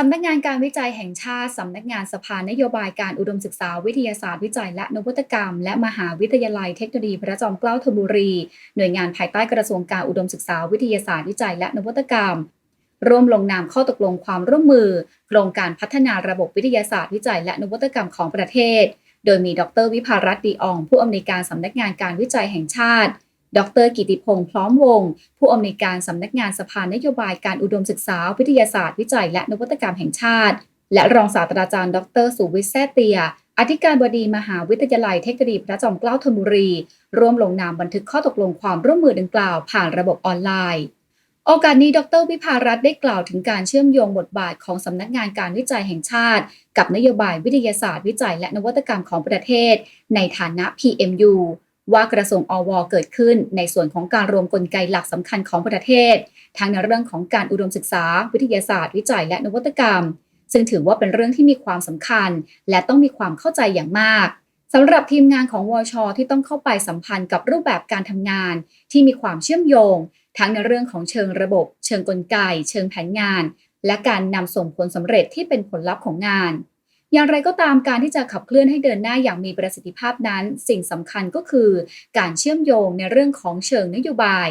สำนักงานการวิจัยแห่งชาติ สำนักงานสภานโยบายการอุดมศึกษาวิทยาศาสตร์วิจัยและนวัตกรรม และมหาวิทยาลัยเทคโนโลยีพระจอมเกล้าธนบุรี หน่วยงานภายใต้กระทรวงการอุดมศึกษาวิทยาศาสตร์วิจัยและนวัตกรรม ร่วมลงนามข้อตกลงความร่วมมือ โครงการพัฒนาระบบวิทยาศาสตร์วิจัยและนวัตกรรมของประเทศ โดยมีดร วิภารัตน์ดีออง ผู้อำนวยการสำนักงานการวิจัยแห่งชาติ ดรกิติพงษ์พร้อมวง ผู้อำนวยการสำนักงานสภานโยบายการอุดมศึกษา วิทยาศาสตร์วิจัย และนวัตกรรมแห่งชาติ และรองศาสตราจารย์ ดรสุวิทย์แซเตีย อธิการบดีมหาวิทยาลัยเทคโนโลยีพระจอมเกล้าธนบุรี ร่วมลงนามบันทึกข้อตกลงความร่วมมือดังกล่าวผ่านระบบออนไลน์ โอกาสนี้ ดรวิภารัตน์ได้กล่าวถึงการเชื่อมโยงบทบาทของสำนักงานการวิจัยแห่งชาติ กับนโยบายวิทยาศาสตร์วิจัย และนวัตกรรมของประเทศ ในฐานะ PMU ว่ากระทรวงอวเกิดขึ้นในส่วนของการรวมกลไกหลักสำคัญของประเทศ ทั้งในเรื่องของการอุดมศึกษา วิทยาศาสตร์ วิจัย และนวัตกรรม ซึ่งถือว่าเป็นเรื่องที่มีความสำคัญ และต้องมีความเข้าใจอย่างมากสำหรับทีมงานของวช ที่ต้องเข้าไปสัมพันธ์กับรูปแบบการทำงาน ที่มีความเชื่อมโยง ทั้งในเรื่องของเชิงระบบ เชิงกลไก เชิงแผนงาน และการนำส่งผลสำเร็จที่เป็นผลลัพธ์ของงาน อย่างไรก็ตามการที่จะขับเคลื่อนให้เดินหน้าอย่างมีประสิทธิภาพนั้น สิ่งสำคัญก็คือการเชื่อมโยงในเรื่องของเชิงนโยบาย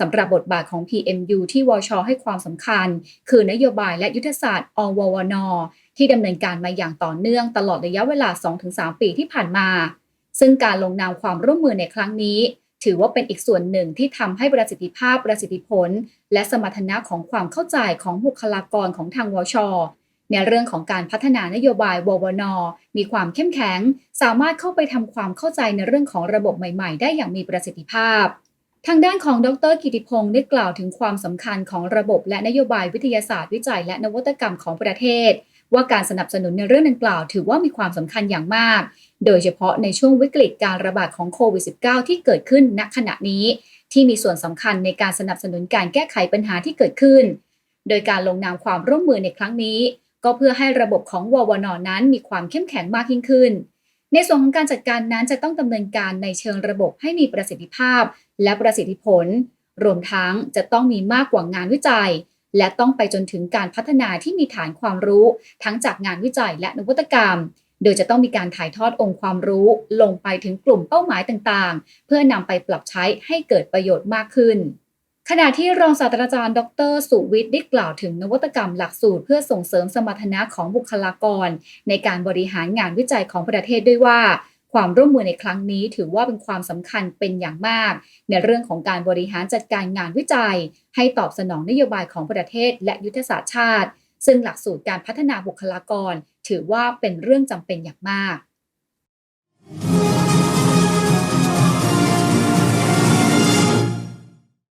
สำหรับบทบาทของ PMU ที่วช ให้ความสำคัญ คือนโยบายและยุทธศาสตร์อววนที่ดำเนินการมาอย่างต่อเนื่องตลอดระยะเวลา 2-3 ปีที่ผ่านมา ซึ่งการลงนามความร่วมมือในครั้งนี้ ถือว่าเป็นอีกส่วนหนึ่งที่ทำให้ประสิทธิภาพประสิทธิผล และสมรรถนะของความเข้าใจของบุคลากรของทางวช ในเรื่องของการพัฒนานโยบายววนมีความเข้มแข็ง สามารถเข้าไปทำความเข้าใจในเรื่องของระบบใหม่ๆ ได้อย่างมีประสิทธิภาพ ทางด้านของดรกิติพงศ์ได้กล่าวถึงความสำคัญของระบบและนโยบายวิทยาศาสตร์วิจัยและนวัตกรรมของประเทศ ว่าการสนับสนุนในเรื่องดังกล่าวถือว่ามีความสำคัญอย่างมาก โดยเฉพาะในช่วงวิกฤตการระบาดของโควิด -19 ที่เกิดขึ้นณขณะนี้ ที่มีส่วนสำคัญในการสนับสนุนการแก้ไขปัญหาที่เกิดขึ้น โดยการลงนามความร่วมมือในครั้งนี้ ก็เพื่อให้ระบบของววนนั้นมีความเข้มแข็งมากยิ่งขึ้น ในส่วนของการจัดการนั้นจะต้องดำเนินการในเชิงระบบให้มีประสิทธิภาพ และประสิทธิผล รวมทั้งจะต้องมีมากกว่างานวิจัย และต้องไปจนถึงการพัฒนาที่มีฐานความรู้ ทั้งจากงานวิจัยและนวัตกรรม โดยจะต้องมีการถ่ายทอดองค์ความรู้ ลงไปถึงกลุ่มเป้าหมายต่างๆ เพื่อนำไปปรับใช้ให้เกิดประโยชน์มากขึ้น ขณะที่รองศาสตราจารย์ ดร สุวิทย์ได้กล่าวถึงนวัตกรรมหลักสูตร เพื่อส่งเสริมสมรรถนะของบุคลากร ในการบริหารงานวิจัยของประเทศด้วยว่า ความร่วมมือในครั้งนี้ถือว่าเป็นความสำคัญเป็นอย่างมาก ในเรื่องของการบริหารจัดการงานวิจัย ให้ตอบสนองนโยบายของประเทศและยุทธศาสตร์ชาติ ซึ่งหลักสูตรการพัฒนาบุคลากร ถือว่าเป็นเรื่องจำเป็นอย่างมาก